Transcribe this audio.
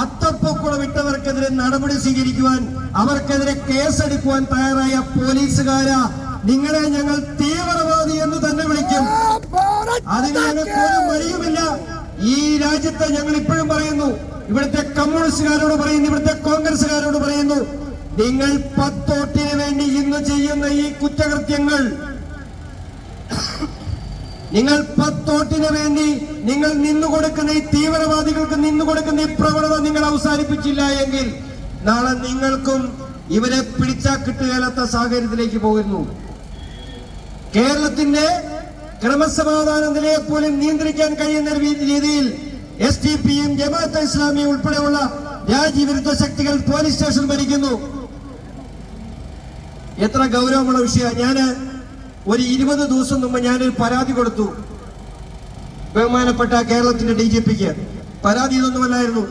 അത്തപ്പൊക്കുളം വിട്ടവർക്കെതിരെ നടപടി സ്വീകരിക്കുവാൻ അവർക്കെതിരെ കേസെടുക്കുവാൻ തയ്യാറായ പോലീസുകാര. നിങ്ങളെ ഞങ്ങൾ തീവ്രവാദി എന്ന് തന്നെ വിളിക്കും. അതിന് ഞങ്ങൾക്ക് മടിയുമില്ല. ഈ രാജ്യത്തെ ഞങ്ങൾ ഇപ്പോഴും പറയുന്നു. ഇവിടുത്തെ കമ്മ്യൂണിസ്റ്റുകാരോട് പറയുന്നു ഇവിടുത്തെ കോൺഗ്രസുകാരോട് പറയുന്നു നിങ്ങൾ പത്തോട്ടിന് വേണ്ടി ഇന്ന് ചെയ്യുന്ന ഈ കുറ്റകൃത്യങ്ങൾ നിങ്ങൾ പത്തോട്ടിന് വേണ്ടി നിങ്ങൾ നിന്നു കൊടുക്കുന്ന ഈ തീവ്രവാദികൾക്ക് നിന്നു കൊടുക്കുന്ന ഈ പ്രവണത നിങ്ങൾ അവസാനിപ്പിച്ചില്ല എങ്കിൽ നാളെ നിങ്ങൾക്കും ഇവരെ പിടിച്ചാ കിട്ടുകയില്ലാത്ത സാഹചര്യത്തിലേക്ക് പോകുന്നു. കേരളത്തിന്റെ ക്രമസമാധാന നിലയെ പോലും നിയന്ത്രിക്കാൻ കഴിയുന്ന രീതിയിൽ എസ് ഡി പിയും ജമാഅത്ത് ഇസ്ലാമിയും ഉൾപ്പെടെയുള്ള രാജ്യവിരുദ്ധ ശക്തികൾ പോലീസ് സ്റ്റേഷൻ ഭരിക്കുന്നു. എത്ര ഗൗരവമുള്ള വിഷയമാണ്. ഞാൻ ഒരു ഇരുപത് ദിവസം മുമ്പ് ഞാനൊരു പരാതി കൊടുത്തു. ബഹുമാനപ്പെട്ട കേരളത്തിന്റെ ഡി ജി പിക്ക്. പരാതി ഇതൊന്നുമല്ലായിരുന്നു.